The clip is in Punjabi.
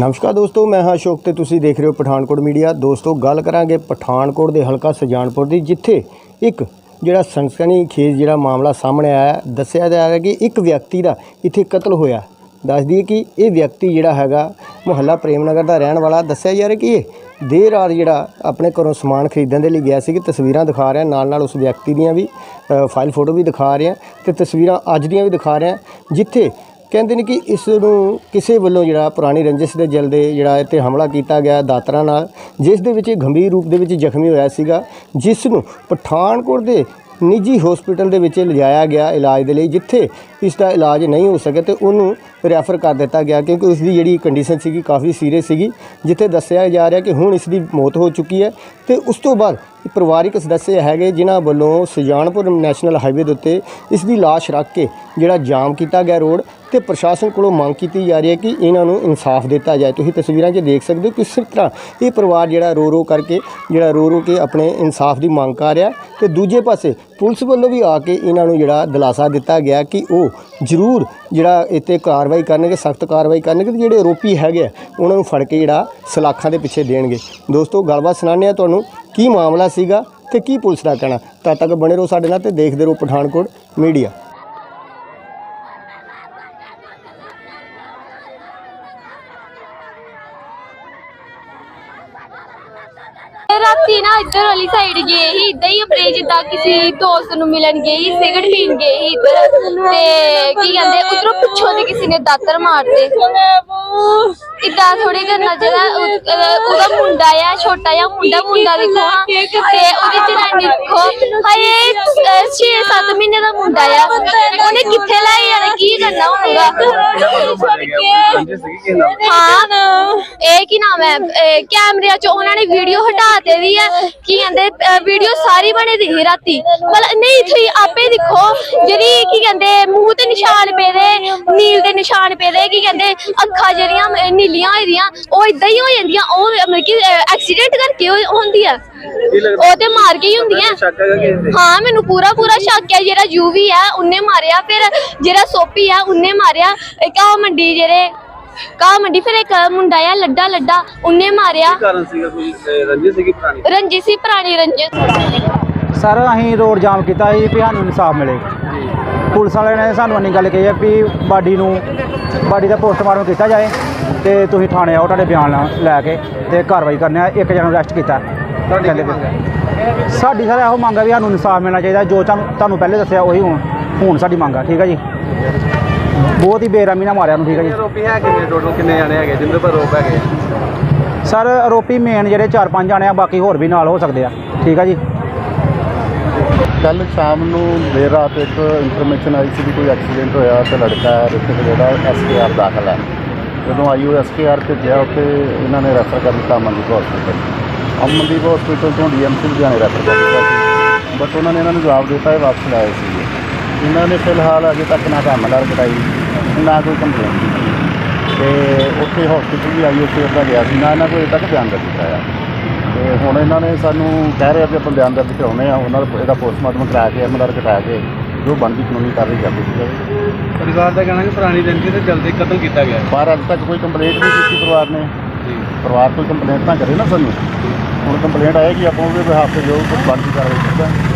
ਨਮਸਕਾਰ ਦੋਸਤੋ, ਮੈਂ ਹਾਂ ਅਸ਼ੋਕ ਤੇ ਤੁਸੀਂ ਦੇਖ ਰਹੇ ਹੋ ਪਠਾਨਕੋਟ ਮੀਡੀਆ। ਦੋਸਤੋ, ਗੱਲ ਕਰਾਂਗੇ ਪਠਾਨਕੋਟ ਦੇ ਹਲਕਾ ਸੁਜਾਨਪੁਰ ਦੀ, ਜਿੱਥੇ ਇੱਕ ਜਿਹੜਾ ਸਨਸਨੀ ਖੇਜ ਜਿਹੜਾ ਮਾਮਲਾ ਸਾਹਮਣੇ ਆਇਆ, ਦੱਸਿਆ ਜਾ ਰਿਹਾ ਕਿ ਇੱਕ ਵਿਅਕਤੀ ਦਾ ਇੱਥੇ ਕਤਲ ਹੋਇਆ। ਦੱਸ ਦਈਏ ਕਿ ਇਹ ਵਿਅਕਤੀ ਜਿਹੜਾ ਹੈਗਾ, ਮੁਹੱਲਾ ਪ੍ਰੇਮ ਨਗਰ ਦਾ ਰਹਿਣ ਵਾਲਾ। ਦੱਸਿਆ ਜਾ ਰਿਹਾ ਕਿ ਇਹ ਦੇਰ ਰਾਤ ਜਿਹੜਾ ਆਪਣੇ ਘਰੋਂ ਸਮਾਨ ਖਰੀਦਣ ਦੇ ਲਈ ਗਿਆ ਸੀ, ਕਿ ਤਸਵੀਰਾਂ ਦਿਖਾ ਰਿਹਾ ਨਾਲ ਨਾਲ ਉਸ ਵਿਅਕਤੀ ਦੀਆਂ ਵੀ ਫਾਈਲ ਫੋਟੋ ਵੀ ਦਿਖਾ ਰਿਹਾ, ਤੇ ਤਸਵੀਰਾਂ ਅੱਜ ਦੀਆਂ ਵੀ ਦਿਖਾ ਰਿਹਾ, ਜਿੱਥੇ ਕਹਿੰਦੇ ਨੇ ਕਿ ਇਸ ਨੂੰ ਕਿਸੇ ਵੱਲੋਂ ਜਿਹੜਾ ਪੁਰਾਣੀ ਰੰਜਿਸ਼ ਦੇ ਜਲਦੇ ਜਿਹੜਾ ਇੱਥੇ ਹਮਲਾ ਕੀਤਾ ਗਿਆ ਦਾਤਰਾਂ ਨਾਲ, ਜਿਸ ਦੇ ਵਿੱਚ ਇਹ ਗੰਭੀਰ ਰੂਪ ਦੇ ਵਿੱਚ ਜ਼ਖਮੀ ਹੋਇਆ ਸੀਗਾ, ਜਿਸ ਨੂੰ ਪਠਾਨਕੋਟ ਦੇ ਨਿੱਜੀ ਹਸਪੀਟਲ ਦੇ ਵਿੱਚ ਲਿਜਾਇਆ ਗਿਆ ਇਲਾਜ ਦੇ ਲਈ, ਜਿੱਥੇ ਇਸ ਦਾ ਇਲਾਜ ਨਹੀਂ ਹੋ ਸਕਿਆ ਤੇ ਉਹਨੂੰ ਰੈਫਰ ਕਰ ਦਿੱਤਾ ਗਿਆ ਕਿਉਂਕਿ ਉਸ ਦੀ ਜਿਹੜੀ ਕੰਡੀਸ਼ਨ ਸੀਗੀ ਕਾਫੀ ਸੀਰੀਅਸ ਸੀਗੀ, ਜਿੱਥੇ ਦੱਸਿਆ ਜਾ ਰਿਹਾ ਕਿ ਹੁਣ ਇਸ ਦੀ ਮੌਤ ਹੋ ਚੁੱਕੀ ਹੈ ਤੇ ਉਸ ਤੋਂ ਬਾਅਦ ਪਰਿਵਾਰਿਕ ਸਦੱਸਿਆ ਹੈਗੇ ਜਿਨ੍ਹਾਂ ਵੱਲੋਂ ਸੁਜਾਨਪੁਰ ਨੈਸ਼ਨਲ ਹਾਈਵੇ ਦੇ ਉੱਤੇ ਇਸ ਦੀ ਲਾਸ਼ ਰੱਖ ਕੇ ਜਿਹੜਾ ਜਾਮ ਕੀਤਾ ਗਿਆ ਰੋਡ ਤੇ ਪ੍ਰਸ਼ਾਸਨ ਕੋਲੋਂ ਮੰਗ ਕੀਤੀ ਜਾ ਰਹੀ ਹੈ ਕਿ ਇਹਨਾਂ ਨੂੰ ਇਨਸਾਫ ਦਿੱਤਾ ਜਾਏ। ਤੁਸੀਂ ਤਸਵੀਰਾਂ 'ਚ ਦੇਖ ਸਕਦੇ ਹੋ ਕਿਸ ਤਰ੍ਹਾਂ ਇਹ ਪਰਿਵਾਰ ਜਿਹੜਾ ਰੋ ਰੋ ਕਰਕੇ, ਜਿਹੜਾ ਰੋ ਰੋ ਕੇ ਆਪਣੇ ਇਨਸਾਫ ਦੀ ਮੰਗ ਕਰ ਰਿਹਾ ਤੇ ਦੂਜੇ ਪਾਸੇ ਪੁਲਿਸ ਵੱਲੋਂ ਵੀ ਆ ਕੇ ਇਹਨਾਂ ਨੂੰ ਜਿਹੜਾ ਦਿਲਾਸਾ ਦਿੱਤਾ ਗਿਆ ਕਿ ਉਹ ਜ਼ਰੂਰ ਜਿਹੜਾ ਇੱਥੇ ਕਾਰਵਾਈ ਕਰਨਗੇ ਸਖਤ ਕਾਰਵਾਈ ਕਰਨਗੇ ਤੇ ਜਿਹੜੇ ਆਰੋਪੀ ਹੈਗੇ ਆ, ਉਹਨਾਂ ਨੂੰ ਫੜ ਕੇ ਜਿਹੜਾ ਸਲਾਖਾਂ ਦੇ ਪਿੱਛੇ ਦੇਣਗੇ। ਦੋਸਤੋ ਗੱਲਬਾਤ ਸੁਣਾਉਂਦੇ ਆ ਤੁਹਾਨੂੰ ਕੀ ਮਾਮਲਾ ਸੀਗਾ ਤੇ ਕੀ ਪੁਲਿਸ ਦਾ ਕਹਿਣਾ। ਤਦ ਤੱਕ ਬਣੇ ਰਹੋ ਸਾਡੇ ਨਾਲ ਤੇ ਦੇਖਦੇ ਰਹੋ ਪਠਾਨਕੋਟ ਮੀਡੀਆ। ਰਾਤੀ ਨਾ ਇੱਧਰ ਵਾਲੀ ਸਾਈਡ ਗਏ ਸੀ, ਇਦਾਂ ਹੀ ਆਪਣੇ ਜਿੱਦਾਂ ਕਿਸੇ ਦੋਸਤ ਨੂੰ ਮਿਲਣ ਗਏ ਸੀ, ਸਿਗਰਟ ਪੀਣ ਗਏ ਸੀ ਇੱਧਰ। ਤੇ ਕੀ ਕਹਿੰਦੇ, ਉਧਰੋਂ ਪਿੱਛੋਂ ਦੀ ਕਿਸੇ ਨੇ ਦਾਤਰ ਮਾਰਤੇ। ਇਦਾਂ ਥੋੜੀ ਕਰਨਾ ਚਾਹੀਦਾ ਉਹਦਾ ਮੁੰਡਾ ਆ, ਛੋਟਾ ਜਿਹਾ ਮੁੰਡਾ ਮੁੰਡਾ ਦੇਖੋ। ਹਾਂ ਤੇ ਉਹਦੀ ਜਨਾਨੀ ਦੇਖੋ 6-7 ਮਹੀਨੇ ਦਾ ਮੁੰਡਾ ਆ। ਉਹਨੇ ਕਿੱਥੇ ਲੈ ਜਾਣਾ ਕੀ ਕਰਨਾ ਹੋਊਗਾ? ਹਾਂ। ਇਹ ਕੀ ਨਾਮ ਹੈ? ਕੈਮਰਿਆਂ ਚ ਉਹਨਾਂ ਨੇ ਵੀਡੀਓ ਹਟਾਤੇ ਦੀ ਹੈ ਕੀ ਕਹਿੰਦੇ ਵੀਡੀਓ ਸਾਰੀ ਬਣੀ ਦੀ ਰਾਤੀ। ਮਤਲਬ ਨਹੀਂ, ਤੁਸੀਂ ਆਪੇ ਦੇਖੋ। ਜਿਹੜੀ ਕੀ ਕਹਿੰਦੇ, ਮੂੰਹ ਤੇ ਨਿਸ਼ਾਨ ਪਏ ਦੇ, ਨੀਲ ਦੇ ਨਿਸ਼ਾਨ ਪੇਦੇ ਕੀ ਕਹਿੰਦੇ, ਅੱਖਾਂ ਜਿਹੜੀਆਂ ਨੀਲੀਆਂ ਹੋਈਆਂ, ਉਹ ਇਦਾਂ ਹੀ ਹੋ ਜਾਂਦੀਆਂ। ਉਹ ਮਤਲਬ ਕਿ ਐਕਸੀਡੈਂਟ ਕਰਕੇ ਹੋ- ਹੁੰਦੀ ਆ। ਉਹ ਤੇ ਮਾਰ ਕੇ ਹੀ ਹੁੰਦੀਆਂ ਹਾਂ ਮੈਨੂੰ ਪੂਰਾ ਪੂਰਾ ਸ਼ੱਕ ਹੈ ਜਿਹੜਾ ਯੂਵੀ ਹੈ ਉਹਨੇ ਮਾਰਿਆ। ਫਿਰ ਜਿਹੜਾ ਸੋਪੀ ਆ ਉਹਨੇ ਮਾਰਿਆ। ਇੱਕ ਆ ਮੰਡੀ ਜਿਹੜੇ ਕਾ ਮੰਡੀ ਫਿਰ ਇੱਕ ਮੁੰਡਾ ਆ ਲੱਡਾ ਲੱਡਾ ਉਹਨੇ ਮਾਰਿਆ। ਕਾਰਨ ਸੀਗਾ? ਕੋਈ ਰੰਜਿਸ਼ ਸੀਗੀ ਪੁਰਾਣੀ? ਰੰਜਿਸ਼ ਸੀ ਪੁਰਾਣੀ ਰੰਜਿਸ਼ ਸਰ ਅਸੀਂ ਰੋਡ ਜਾਮ ਕੀਤਾ ਸੀ ਵੀ ਸਾਨੂੰ ਇਨਸਾਫ ਮਿਲੇ। ਪੁਲਿਸ ਵਾਲਿਆਂ ਨੇ ਸਾਨੂੰ ਇੰਨੀ ਗੱਲ ਕਹੀ ਹੈ ਵੀ ਬਾਡੀ ਨੂੰ ਬਾਡੀ ਦਾ ਪੋਸਟਮਾਰਟਮ ਕੀਤਾ ਜਾਏ ਤੇ ਤੁਸੀਂ ਥਾਣੇ ਆਓ ਤੁਹਾਡੇ ਬਿਆਨ ਲੈ ਕੇ ਤੇ ਕਾਰਵਾਈ ਕਰਨੇ ਆ ਇੱਕ ਜਣਾ ਨੂੰ ਅਰੈਸਟ ਕੀਤਾ। ਕਹਿੰਦੇ ਪਏ। ਸਾਡੀ ਸਰ ਇਹੋ ਮੰਗ ਹੈ ਵੀ ਸਾਨੂੰ ਇਨਸਾਫ ਮਿਲਣਾ ਚਾਹੀਦਾ ਜੋ ਤੁਹਾਨੂੰ ਤੁਹਾਨੂੰ ਪਹਿਲੇ ਦੱਸਿਆ ਉਹੀ ਹੁਣ ਹੁਣ ਸਾਡੀ ਮੰਗ ਆ ਠੀਕ ਹੈ ਜੀ? ਬਹੁਤ ਹੀ ਬੇਰਹਿਮੀ ਨਾਲ ਮਾਰਿਆ ਨੂੰ ਠੀਕ ਹੈ ਜੀ? ਆਰੋਪੀ ਹੈ ਕਿੰਨੇ ਟੋਟਲ ਕਿੰਨੇ ਜਾਣੇ ਹੈਗੇ? ਜਿੰਦੇ ਪਰ ਰੋਪ ਹੈਗੇ? ਸਰ ਆਰੋਪੀ ਮੇਨ ਜਿਹੜੇ 4-5 ਜਾਣੇ ਆ ਬਾਕੀ ਹੋਰ ਵੀ ਨਾਲ ਹੋ ਸਕਦੇ ਆ ਠੀਕ ਹੈ ਜੀ? ਕੱਲ ਸ਼ਾਮ ਨੂੰ ਦੇਰ ਰਾਤ ਇੱਕ ਇਨਫੋਰਮੇਸ਼ਨ ਆਈ ਸੀ ਵੀ ਕੋਈ ਐਕਸੀਡੈਂਟ ਹੋਇਆ ਤੇ ਲੜਕਾ ਹੈ ਰਿਸ਼ਤੇ ਜਿਹੜਾ ਐਸਕੇਆਰ ਦਾਖਲ ਹੈ। ਜਦੋਂ ਆਈਓ ਐਸਕੇਆਰ ਭੇਜਿਆ ਉੱਥੇ ਇਹਨਾਂ ਨੇ ਰੈਫਰ ਕਰ ਦਿੱਤਾ ਅਮਨਦੀਪ ਹਸਪੀਟਲ ਅਮਨਦੀਪ ਹਸਪੀਟਲ ਤੋਂ ਡੀਐਮਸੀ ਲੁਧਿਆਣੇ ਰੈਫਰ ਕਰ ਦਿੱਤਾ ਸੀ। ਬਟ ਉਹਨਾਂ ਨੇ ਇਹਨਾਂ ਨੂੰ ਜਵਾਬ ਦਿੱਤਾ ਇਹ ਵਾਪਸ ਲਾਏ ਸੀ। ਇਹਨਾਂ ਨੇ ਫਿਲਹਾਲ ਅਜੇ ਤੱਕ ਨਾ ਐਮਐਲਆਰ ਕਟਾਈ ਨਾ ਕੋਈ ਕੰਪਲੇਂਟ ਕੀਤੀ। ਤੇ ਉੱਥੇ ਹਸਪੀਟਲ ਵੀ ਆਈਓ ਕੇਅਰ ਦਾ ਗਿਆ ਸੀ। ਨਾ ਇਹਨਾਂ ਕੋਈ ਅਜੇ ਤੱਕ ਬਿਆਨ ਦਰਜ ਕਰਾਇਆ ਤੇ ਹੁਣ ਇਹਨਾਂ ਨੇ ਸਾਨੂੰ ਕਹਿ ਰਹੇ ਆ ਵੀ ਆਪਾਂ ਬਿਆਨ ਦਰਜ ਕਰਾਉਣੇ ਆ। ਉਹਨਾਂ ਦਾ ਇਹਦਾ ਪੋਸਟਮਾਰਟਮ ਕਰਾ ਕੇ ਐਮਐਲਆਰ ਕਟਾ ਕੇ ਜੋ ਬਣਦੀ ਕਾਨੂੰਨੀ ਕਾਰਵਾਈ ਕਰ ਦਿੱਤੀ ਜਾਵੇ ਪਰਿਵਾਰ ਦਾ ਕਹਿਣਾ ਕਿ ਪੁਰਾਣੀ ਰੰਜਿਸ਼ ਤੇ ਜਲਦੀ ਕਤਲ ਕੀਤਾ ਗਿਆ। ਪਰ ਅੱਜ ਤੱਕ ਕੋਈ ਕੰਪਲੇਂਟ ਨਹੀਂ ਕੀਤੀ ਪਰਿਵਾਰ ਨੇ। ਪਰਿਵਾਰ ਕੋਈ ਕੰਪਲੇਂਟ ਤਾਂ ਕਰੇ ਨਾ ਸਾਨੂੰ। ਹੁਣ ਕੰਪਲੇਂਟ ਆਏਗੀ, ਆਪਾਂ ਉਹਦੇ ਬਿਹਾਫ ਤੇ ਜੋ ਕੁਝ ਬਣਦੀ ਕਾਰਵਾਈ ਕਰਦਾ।